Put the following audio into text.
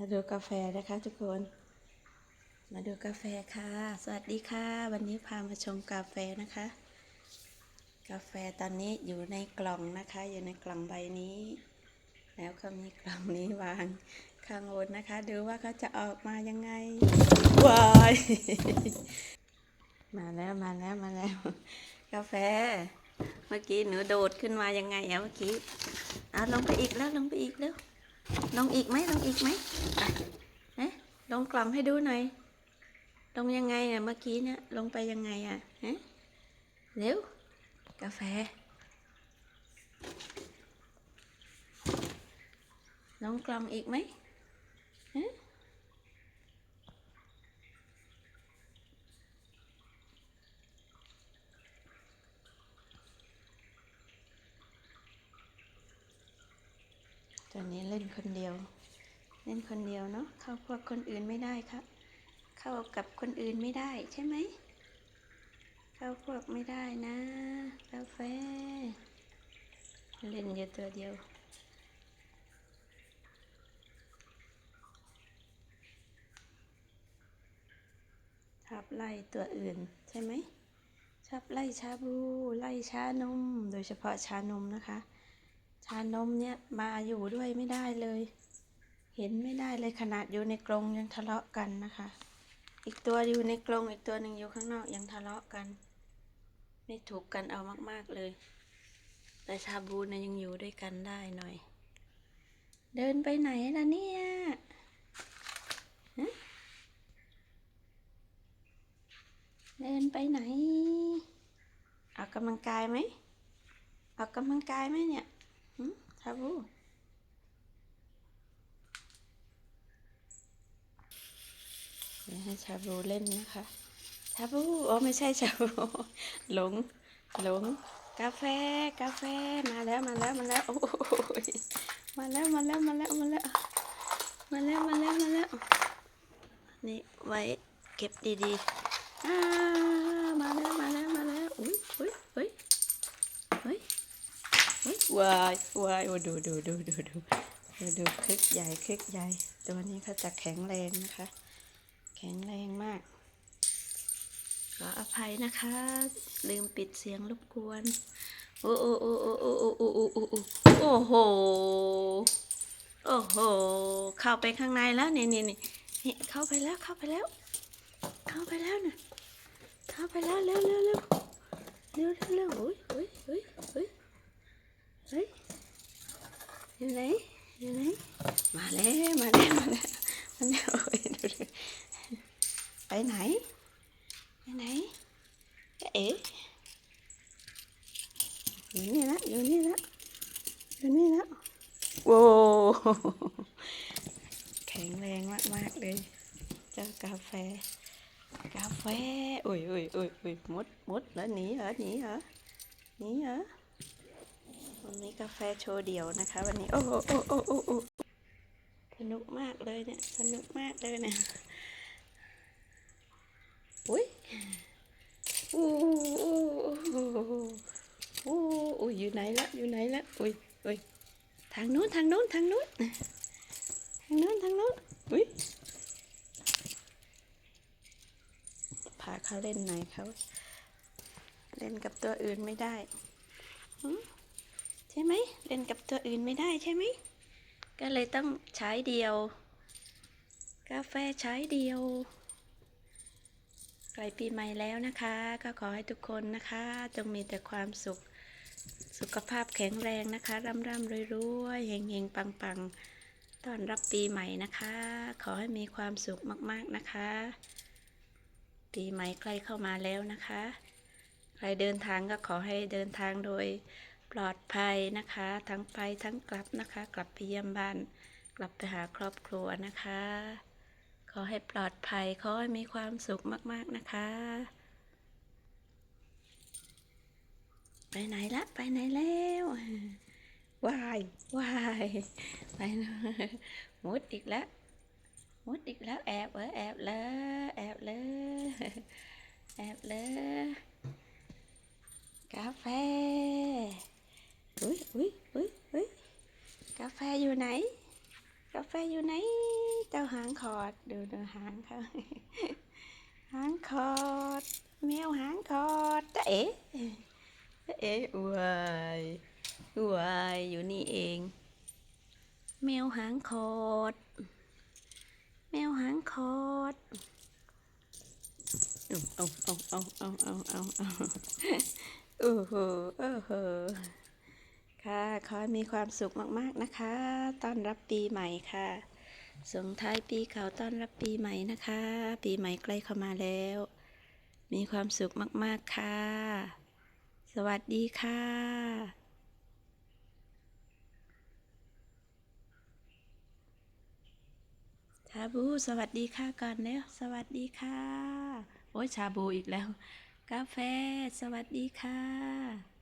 มาดูกาแฟนะคะทุกคน มาดูกาแฟค่ะ สวัสดีค่ะ วันนี้พามาชมกาแฟนะคะ กาแฟตอนนี้อยู่ในกล่องนะคะ อยู่ในกล่องใบนี้ แล้วก็มีกล่องนี้วางข้างบนนะคะ ดูว่าเขาจะออกมายังไงว้ายมาแล้วมาแล้วมาแล้ว กาแฟ เมื่อกี้หนูโดดขึ้นมายังไงอะเมื่อกี้อะลงไปอีกแล้วลงไปอีกแล้ว ลงอีกไหมลงอีกไหมอะเอ๊ะลงกล่องให้ดูหน่อย ลงยังไงเนี่ยเมื่อกี้เนี่ยลงไปยังไงอะฮะเร็วกาแฟ ลงกล่องอีกไหม ตอนนี้เล่นคนเดียว เล่นคนเดียวเนาะเข้าพวกคนอื่นไม่ได้ครับ เข้ากับคนอื่นไม่ได้ใช่ไหมเข้าพวกไม่ได้นะกาแฟเล่นอยู่ตัวเดียวชอบไล่ตัวอื่นใช่ไหมชอบไล่ชาบู ไล่ชานม โดยเฉพาะชานมนะคะ ชานมเนี่ยมาอยู่ด้วยไม่ได้เลย เห็นไม่ได้เลยขนาดอยู่ในกรงยังทะเลาะกันนะคะ อีกตัวอยู่ในกรงอีกตัวหนึ่งอยู่ข้างนอกยังทะเลาะกัน ไม่ถูกกันเอามากๆเลย แต่ชาบูนะยังอยู่ด้วยกันได้หน่อย เดินไปไหนล่ะเนี่ยเดินไปไหน ออกกำลังกายไหมออกกำลังกายไหมเนี่ย หึชาบูให้ชาบูเล่นนะคะ ชาบูโอ้ไม่ใช่ชาบูหลงหลงกาแฟกาแฟมาแล้วมาแล้วมาแล้วโอ้ยมาแล้วมาแล้วมาแล้วมาแล้วมาแล้วมาแล้วมาแล้วนี่ไว้เก็บดีๆอ่ามาแล้วมาแล้ว มาแล้ว อุ้ยอุ้ยอุ้ยอุ้ยอุ้ย วายวายโอ้ดูดูดูดูดูดูดูคลิกใหญ่คลิกใหญ่ตัวนี้เขาจะแข็งแรงนะคะ แข็งแรงมาก ขออภัยนะคะ ลืมปิดเสียงรบกวน โอ้โอ้โอ้โอ้โอ้โอ้โอ้โอ้โอ้โอ้โอ้โหโอ้โหเข้าไปข้างในแล้วนี่นี่นี่เข้าไปแล้วเข้าไปแล้ว เข้าไปแล้วนะเข้าไปแล้วเร็วเร็วเร็วเร็วเร็วเร็วโอ้ยโอ้ยโอ้ยโอ้ย เฮ้ยอยู่ไหนอยู่ไหนมาแล้วมาแล้วมาแล้วมาแล้วโอ้ยดูดิไปไหนไปไหนเอ๋อยู่นี่ละอยู่นี่ละอยู่นี่ละโว้แข็งแรงมากๆเลยเจ้ากาแฟกาแฟอุ้ยอุ้ยอุ้ยอุ้ยมดมดแล้วหนีเหรอหนีเหรอหนีเหรอ วันนี้กาแฟโชว์เดี่ยวนะคะ วันนี้ โอ้โหโอ้โหโอ้โหโอ้สนุกมากเลยเนี่ย สนุกมากเลยเนี่ยอุ้ยอู้อู้อู้อู้อู้อยู่ไหนละอยู่ไหนละอุ้ยอุ้ยทางโน้นทางโน้นทางโน้นทางโน้นทางโน้นอุ้ยพาเขาเล่นไหนเขาเล่นกับตัวอื่นไม่ได้ เล่นกับตัวอื่นไม่ได้ใช่ไหม ก็เลยต้องใช้เดียว กาแฟใช้เดียวใกล้ปีใหม่แล้วนะคะ ก็ขอให้ทุกคนนะคะ จงมีแต่ความสุข สุขภาพแข็งแรงนะคะ ร่ำร่ำรวยรวยเฮงเฮงปังปังต้อนรับปีใหม่นะคะ ขอให้มีความสุขมาก ๆนะคะ ปีใหม่ใกล้เข้ามาแล้วนะคะ ใครเดินทางก็ขอให้เดินทางโดย ปลอดภัยนะคะ ทั้งไปทั้งกลับนะคะ กลับไปเยี่ยมบ้าน กลับไปหาครอบครัวนะคะ ขอให้ปลอดภัยขอให้มีความสุขมากๆนะคะ ไปไหนละไปไหนแล้ววายวายไปนะมุดอีกแล้วมุดอีกแล้วแอบเออแอบเลยแอบเลยแอบเลย อุ้ยอุ้ยอุ้ยกาแฟอยู่ไหน กาแฟอยู่ไหน เจ้าหางคอดดูดูหางเขาหางคอด แมวหางคอดจ้ะเอ๋จ้ะเอ๋อายวายอยู่นี่เอง แมวหางคอด แมวหางคอดเอาเอาเอาเอาเอาเอาเอาโอ้โหโอ้โห ขอให้มีความสุขมากๆนะคะ ต้อนรับปีใหม่ค่ะ ส่งท้ายปีเก่าต้อนรับปีใหม่นะคะ ปีใหม่ใกล้เข้ามาแล้ว มีความสุขมากๆค่ะ สวัสดีค่ะชาบูสวัสดีค่ะก่อนเร็วสวัสดีค่ะ โอ้ยชาบูอีกแล้ว กาแฟ สวัสดีค่ะ